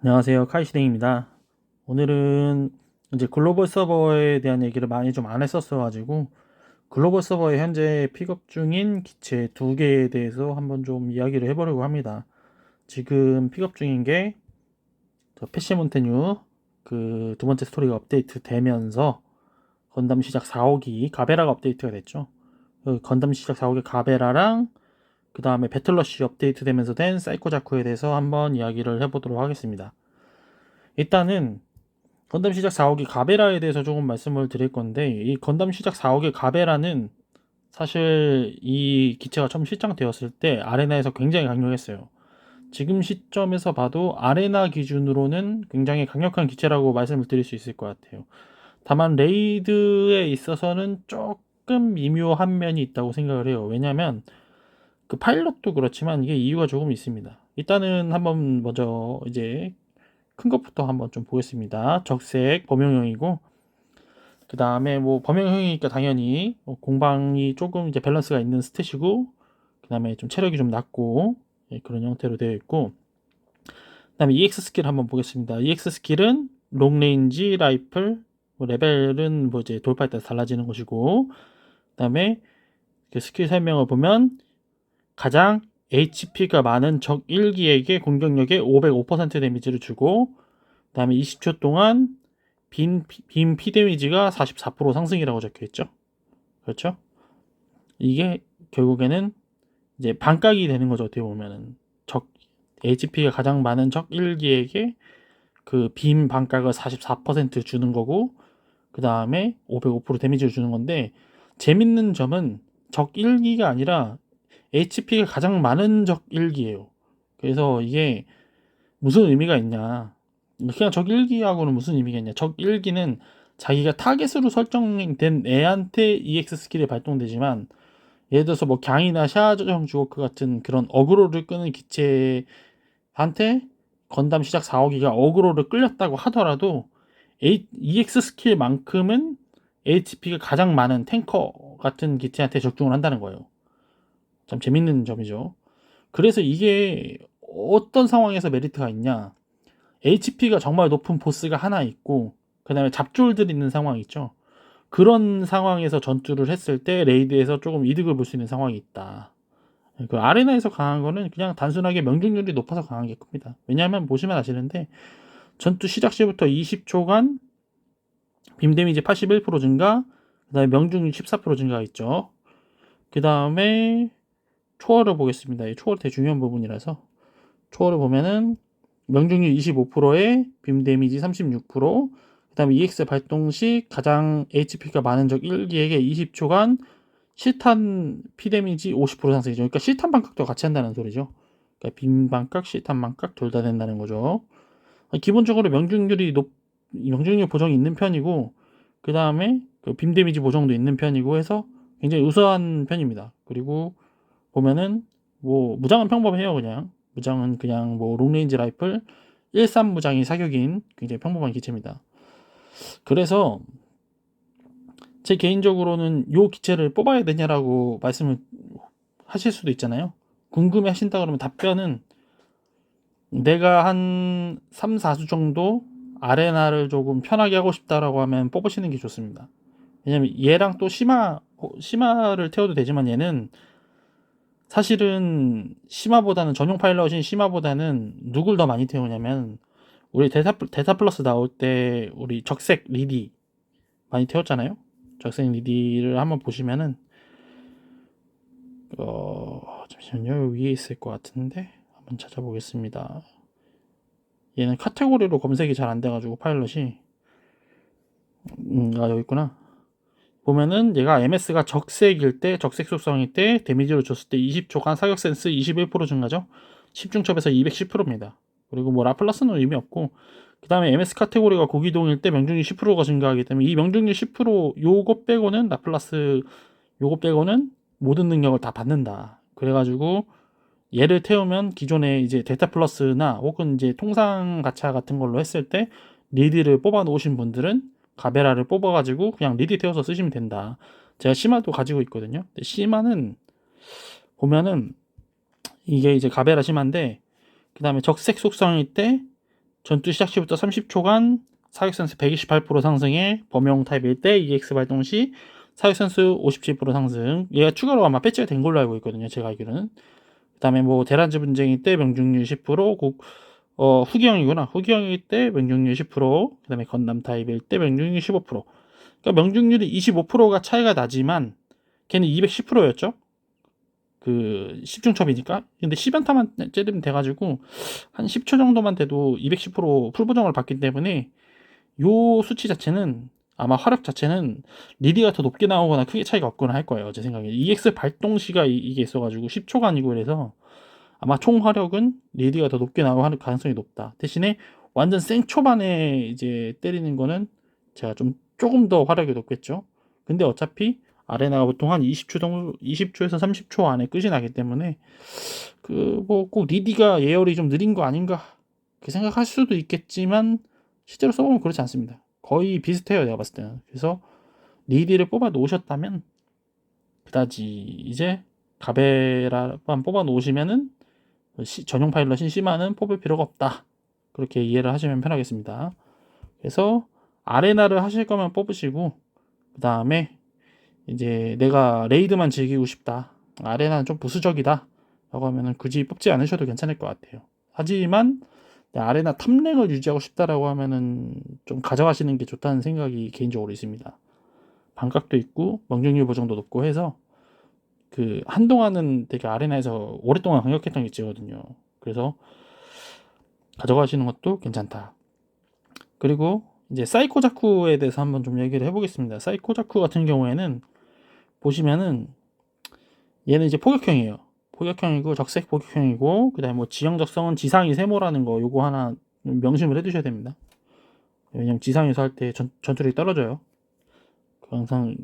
안녕하세요. 카이시댕입니다. 오늘은 이제 글로벌 서버에 대한 얘기를 많이 좀 안 했었어가지고 글로벌 서버에 현재 픽업 중인 기체 두 개에 대해서 한번 좀 이야기를 해보려고 합니다. 지금 픽업 중인 게 패시몬테뉴 그 두 번째 스토리가 업데이트 되면서 건담 시작 4호기 가베라가 업데이트가 됐죠. 그 건담 시작 4호기 가베라랑 그 다음에 배틀러시 업데이트 되면서 된 사이코 자쿠에 대해서 한번 이야기를 해보도록 하겠습니다. 일단은 건담 시작 4호기 가베라에 대해서 조금 말씀을 드릴 건데 이 건담 시작 4호기 가베라는 사실 이 기체가 처음 실장되었을 때 아레나에서 굉장히 강력했어요. 지금 시점에서 봐도 아레나 기준으로는 굉장히 강력한 기체라고 말씀을 드릴 수 있을 것 같아요. 다만 레이드에 있어서는 조금 미묘한 면이 있다고 생각을 해요. 왜냐면 그 파일럿도 그렇지만 이게 이유가 조금 있습니다. 일단은 한번 먼저 이제 큰 것부터 한번 좀 보겠습니다. 적색 범용형이고 그 다음에 뭐 범용형이니까 당연히 뭐 공방이 조금 이제 밸런스가 있는 스탯이고 그 다음에 좀 체력이 좀 낮고 예, 그런 형태로 되어 있고 그 다음에 EX 스킬 한번 보겠습니다. EX 스킬은 롱레인지 라이플 뭐 레벨은 뭐 이제 돌파에 따라 달라지는 것이고 그 다음에 그 스킬 설명을 보면 가장 HP가 많은 적 1기에게 공격력의 505% 데미지를 주고 그 다음에 20초 동안 빈, 빈 P 데미지가 44% 상승이라고 적혀 있죠. 그렇죠? 이게 결국에는 이제 반각이 되는 거죠. 어떻게 보면은 적 HP가 가장 많은 적 1기에게 그 빈 반각을 44% 주는 거고 그 다음에 505% 데미지를 주는 건데 재밌는 점은 적 1기가 아니라 HP가 가장 많은 적 1기예요. 그래서 이게 무슨 의미가 있냐. 그냥 적 1기하고는 무슨 의미가 있냐. 적 1기는 자기가 타겟으로 설정된 애한테 EX 스킬이 발동되지만 예를 들어서 뭐 강이나 샤저정 주워크 같은 그런 어그로를 끄는 기체한테 건담 시작 4호기가 어그로를 끌렸다고 하더라도 EX 스킬만큼은 HP가 가장 많은 탱커 같은 기체한테 적중을 한다는 거예요. 참 재밌는 점이죠. 그래서 이게 어떤 상황에서 메리트가 있냐? HP가 정말 높은 보스가 하나 있고 그 다음에 잡졸들 있는 상황 있죠. 그런 상황에서 전투를 했을 때 레이드에서 조금 이득을 볼 수 있는 상황이 있다. 그 아레나에서 강한 거는 그냥 단순하게 명중률이 높아서 강한 게 큽니다. 왜냐하면 보시면 아시는데 전투 시작 시부터 20초간 빔 데미지 81% 증가, 그 다음에 명중률 14% 증가 있죠. 그 다음에 초월을 보겠습니다. 이 초월 되게 중요한 부분이라서 초월을 보면은 명중률 25%에 빔 데미지 36%, 그 다음에 EX 발동 시 가장 HP가 많은 적 1기에게 20초간 실탄 P 데미지 50% 상승이죠. 그러니까 실탄 반각도 같이 한다는 소리죠. 그러니까 빔 반각, 실탄 반각 둘 다 된다는 거죠. 기본적으로 명중률이 높, 명중률 보정이 있는 편이고, 그 다음에 그 빔 데미지 보정도 있는 편이고 해서 굉장히 우수한 편입니다. 그리고 보면은 뭐 무장은 평범해요 그냥 무장은 그냥 뭐 롱레인지 라이플 13 무장이 사격인 굉장히 평범한 기체입니다. 그래서 제 개인적으로는 요 기체를 뽑아야 되냐라고 말씀을 하실 수도 있잖아요. 궁금해 하신다 그러면 답변은 내가 한 3, 4주 정도 아레나를 조금 편하게 하고 싶다라고 하면 뽑으시는 게 좋습니다. 왜냐면 얘랑 또 심화, 심화를 태워도 되지만 얘는 사실은 심화보다는 전용 파일럿인 심화보다는 누굴 더 많이 태우냐면 우리 대사, 대사 플러스 나올 때 우리 적색 리디 많이 태웠잖아요. 적색 리디를 한번 보시면은 어 잠시만요 위에 있을 것 같은데 한번 찾아보겠습니다. 얘는 카테고리로 검색이 잘 안 돼가지고 파일럿이 음, 아 여기 있구나. 보면은 얘가 MS가 적색일 때, 적색 속성일 때 데미지를 줬을 때 20초간 사격 센스 21% 증가죠. 10중첩에서 210%입니다. 그리고 뭐 라플라스는 의미 없고 그 다음에 MS 카테고리가 고기동일 때 명중률 10%가 증가하기 때문에 이 명중률 10% 요거 빼고는 라플라스 요거 빼고는 모든 능력을 다 받는다. 그래가지고 얘를 태우면 기존에 이제 데타 플러스나 혹은 이제 통상 가차 같은 걸로 했을 때 리드를 뽑아 놓으신 분들은 가베라를 뽑아가지고 그냥 리디 태워서 쓰시면 된다. 제가 시마도 가지고 있거든요. 시마는 보면은 이게 이제 가베라 심한데 그 다음에 적색 속성일 때 전투 시작 시부터 30초간 사격 센스 128% 상승에 범용 타입일 때 EX 발동 시 사격 센스 57% 상승. 얘가 추가로 아마 배치가 된 걸로 알고 있거든요. 제가 알기로는. 그다음에 뭐 대란즈 분쟁일 때 명중률 10%, 국, 어, 후기형이구나. 후기형일 때 명중률 10%, 그 다음에 건담 타입일 때 명중률 15%. 그러니까 명중률이 25%가 차이가 나지만 걔는 210%였죠. 그 10중첩이니까. 근데 10연타만 째리면 돼가지고 한 10초 정도만 돼도 210% 풀보정을 받기 때문에 요 수치 자체는 아마 화력 자체는 리디가 더 높게 나오거나 크게 차이가 없거나 할 거예요. 제 생각에. EX 발동 시가 이- 이게 있어가지고 10초가 아니고 그래서 아마 총 화력은 리디가 더 높게 나올 가능성이 높다. 대신에 완전 생초반에 이제 때리는 거는 제가 좀 조금 더 화력이 높겠죠. 근데 어차피 아레나가 보통 한 20초 정도, 20초에서 30초 안에 끝이 나기 때문에 그 뭐 꼭 리디가 예열이 좀 느린 거 아닌가 그 생각할 수도 있겠지만 실제로 써보면 그렇지 않습니다. 거의 비슷해요, 내가 봤을 때는. 그래서 리디를 뽑아 놓으셨다면 그다지 이제 가베라만 뽑아 놓으시면은 시- 전용 파일럿인 시마는 뽑을 필요가 없다. 그렇게 이해를 하시면 편하겠습니다. 그래서 아레나를 하실 거면 뽑으시고 그 다음에 이제 내가 레이드만 즐기고 싶다. 아레나는 좀 부수적이다. 라고 하면은 굳이 뽑지 않으셔도 괜찮을 것 같아요. 하지만 아레나 탑랭을 유지하고 싶다라고 하면은 좀 가져가시는 게 좋다는 생각이 개인적으로 있습니다. 반각도 있고 명중률 보정도 높고 해서 그 한동안은 되게 아레나에서 오랫동안 강력했던 게 있거든요. 그래서 가져가시는 것도 괜찮다. 그리고 이제 사이코 자쿠에 대해서 한번 좀 얘기를 해보겠습니다. 사이코 자쿠 같은 경우에는 보시면은 얘는 이제 포격형이에요. 포격형이고 적색 포격형이고 그다음에 뭐 지형 적성은 지상이 세모라는 거 요거 하나 명심을 해두셔야 됩니다. 왜냐면 지상에서 할 때 전투력이 떨어져요. 항상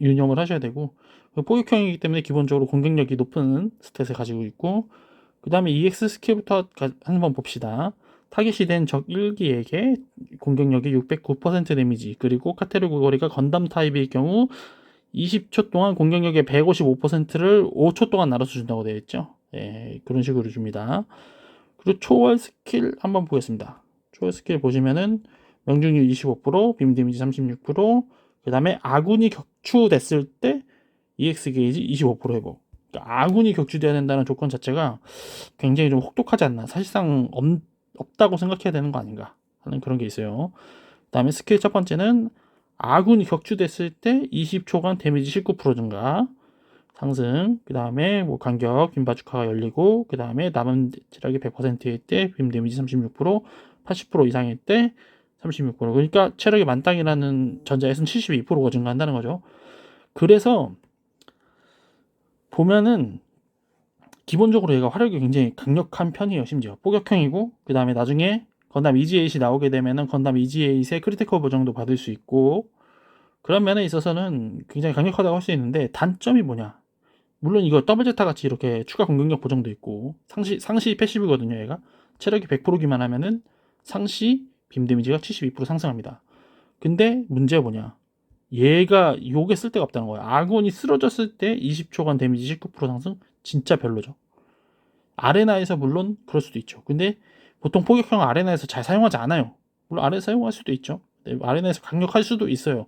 유념을 하셔야 되고 그 포격형이기 때문에 기본적으로 공격력이 높은 스탯을 가지고 있고 그 다음에 EX 스킬부터 가- 한번 봅시다. 타겟이 된 적 1기에게 공격력이 609% 데미지 그리고 카테르 거리가 건담 타입일 경우 20초 동안 공격력의 155%를 5초 동안 나눠서 준다고 되어 있죠. 예, 그런 식으로 줍니다. 그리고 초월 스킬 한번 보겠습니다. 초월 스킬 보시면은 명중률 25%, 빔 데미지 36%, 그 다음에 아군이 격 추됐을 때 EX 게이지 25% 회복. 그러니까 아군이 격추돼야 된다는 조건 자체가 굉장히 좀 혹독하지 않나. 사실상 없, 없다고 생각해야 되는 거 아닌가 하는 그런 게 있어요. 그 다음에 스킬 첫 번째는 아군이 격추됐을 때 20초간 데미지 19% 증가 상승 그 다음에 뭐 간격 빔 바주카가 열리고 그 다음에 남은 체력이 100%일 때 빔 데미지 36% 80% 이상일 때 36% 그러니까 체력이 만땅이라는 전자에서는 72%가 증가한다는 거죠. 그래서 보면은 기본적으로 얘가 화력이 굉장히 강력한 편이에요 심지어. 포격형이고 그 다음에 나중에 건담 EG8이 나오게 되면은 건담 EG8의 크리티컬 보정도 받을 수 있고 그런 면에 있어서는 굉장히 강력하다고 할 수 있는데 단점이 뭐냐? 물론 이거 더블 제타 같이 이렇게 추가 공격력 보정도 있고 상시 상시 패시브거든요 얘가. 체력이 100%기만 하면은 상시 빔 데미지가 72% 상승합니다 근데 문제가 뭐냐 얘가 요게 쓸 데가 없다는 거예요 아군이 쓰러졌을 때 20초간 데미지 19% 상승 진짜 별로죠 아레나에서 물론 그럴 수도 있죠 근데 보통 포격형 아레나에서 잘 사용하지 않아요. 물론 아레나 사용할 수도 있죠. 네, 아레나에서 강력할 수도 있어요.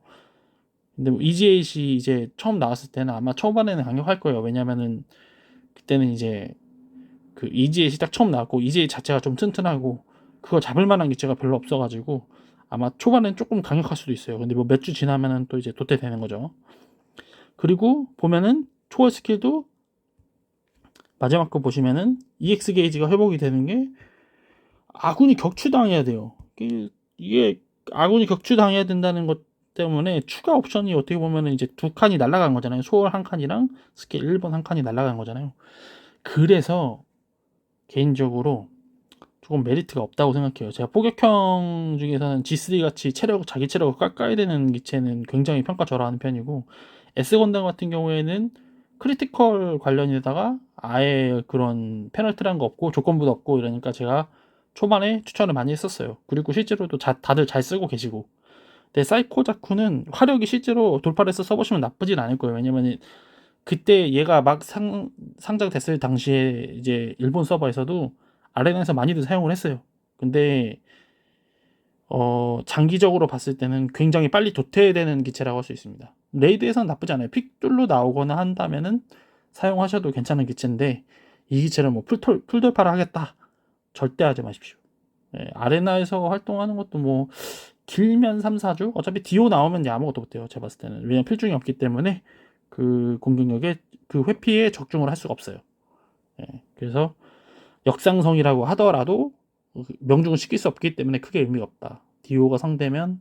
근데 뭐 EG8이 이제 처음 나왔을 때는 아마 초반에는 강력할 거예요. 왜냐면은 그때는 이제 그 EG8이 딱 처음 나왔고 EG8 자체가 좀 튼튼하고 그걸 잡을 만한 기체가 별로 없어가지고 아마 초반엔 조금 강력할 수도 있어요. 근데 뭐 몇 주 지나면은 또 이제 도태되는 거죠. 그리고 보면은 초월 스킬도 마지막 거 보시면은 EX 게이지가 회복이 되는 게 아군이 격추당해야 돼요. 이게, 아군이 격추당해야 된다는 것 때문에 추가 옵션이 어떻게 보면 이제 두 칸이 날아간 거잖아요. 소월 한 칸이랑 스킬 1번 한 칸이 날아간 거잖아요. 그래서 개인적으로 조금 메리트가 없다고 생각해요. 제가 포격형 중에서는 G3 같이 체력 자기 체력을 깎아야 되는 기체는 굉장히 평가절하하는 편이고 S 건담 같은 경우에는 크리티컬 관련에다가 아예 그런 페널티란 거 없고 조건부도 없고 이러니까 제가 초반에 추천을 많이 했었어요. 그리고 실제로도 자, 다들 잘 쓰고 계시고. 근데 사이코 자쿠는 화력이 실제로 돌파를 해서 써보시면 나쁘진 않을 거예요. 왜냐면 그때 얘가 막 상, 상장됐을 당시에 이제 일본 서버에서도 아레나에서 많이들 사용을 했어요. 근데 어, 장기적으로 봤을 때는 굉장히 빨리 도태되는 기체라고 할 수 있습니다. 레이드에선 나쁘지 않아요. 픽돌로 나오거나 한다면은 사용하셔도 괜찮은 기체인데 이 기체를 뭐 풀돌, 풀돌파를 하겠다. 절대 하지 마십시오. 예, 아레나에서 활동하는 것도 뭐 길면 3, 4주? 어차피 디오 나오면 아무것도 못해요. 제가 봤을 때는. 왜냐면 필중이 없기 때문에 그 공격력에 그 회피에 적중을 할 수가 없어요. 예, 그래서 역상성이라고 하더라도 명중을 시킬 수 없기 때문에 크게 의미가 없다. 디오가 상대면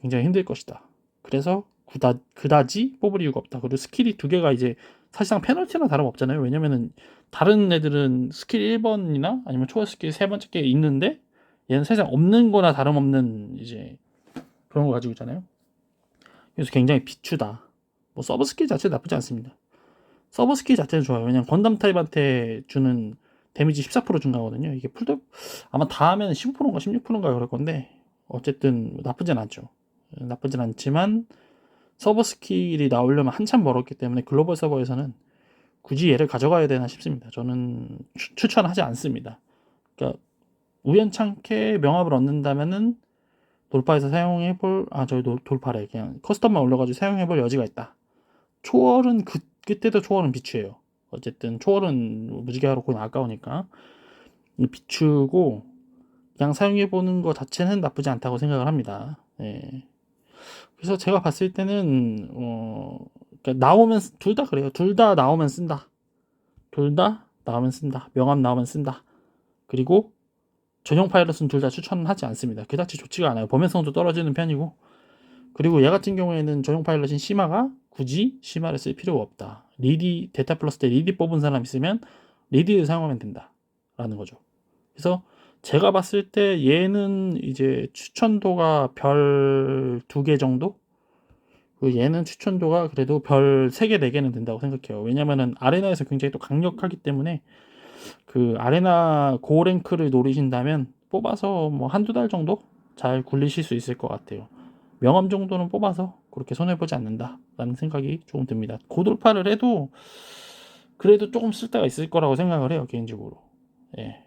굉장히 힘들 것이다. 그래서 그다, 그다지 뽑을 이유가 없다. 그리고 스킬이 두 개가 이제 사실상 페널티나 다름없잖아요. 왜냐면은 다른 애들은 스킬 1번이나 아니면 초월 스킬 세 번째 게 있는데 얘는 세상 없는 거나 다름없는 이제 그런 거 가지고 있잖아요. 그래서 굉장히 비추다. 뭐 서브 스킬 자체 나쁘지 않습니다. 서브 스킬 자체는 좋아요. 왜냐면 건담 타입한테 주는 데미지 14% 증가거든요. 이게 풀도 아마 다 하면 15%인가 16%인가 그럴 건데 어쨌든 나쁘진 않죠. 나쁘진 않지만 서버 스킬이 나오려면 한참 멀었기 때문에 글로벌 서버에서는 굳이 얘를 가져가야 되나 싶습니다. 저는 추, 추천하지 않습니다. 그러니까 우연찮게 명합을 얻는다면은 돌파해서 사용해볼 아 저희 돌- 돌파래 그냥 커스텀만 올려가지고 사용해볼 여지가 있다. 초월은 그 그때도 초월은 비추예요. 어쨌든 초월은 무지개 하러 거의 아까우니까 비추고 그냥 사용해 보는 것 자체는 나쁘지 않다고 생각을 합니다. 예. 그래서 제가 봤을 때는 어 그러니까 나오면 둘 다 그래요. 둘 다 나오면 쓴다. 둘 다 나오면 쓴다. 명함 나오면 쓴다. 그리고 전용 파일럿은 둘 다 추천하지 않습니다. 그다지 좋지가 않아요. 범행성도 떨어지는 편이고 그리고 얘 같은 경우에는 전용 파일럿인 시마가 굳이 시마를 쓸 필요가 없다. 리디 데타 플러스 때 리디 뽑은 사람 있으면 리디를 사용하면 된다라는 거죠. 그래서 제가 봤을 때 얘는 이제 추천도가 별 두 개 정도? 그 얘는 추천도가 그래도 별 3개, 4개는 된다고 생각해요. 왜냐면은 아레나에서 굉장히 또 강력하기 때문에 그 아레나 고랭크를 노리신다면 뽑아서 뭐 한두 달 정도 잘 굴리실 수 있을 것 같아요. 명함 정도는 뽑아서 그렇게 손해보지 않는다라는 생각이 조금 듭니다. 고돌파를 해도 그래도 조금 쓸 데가 있을 거라고 생각을 해요, 개인적으로. 예.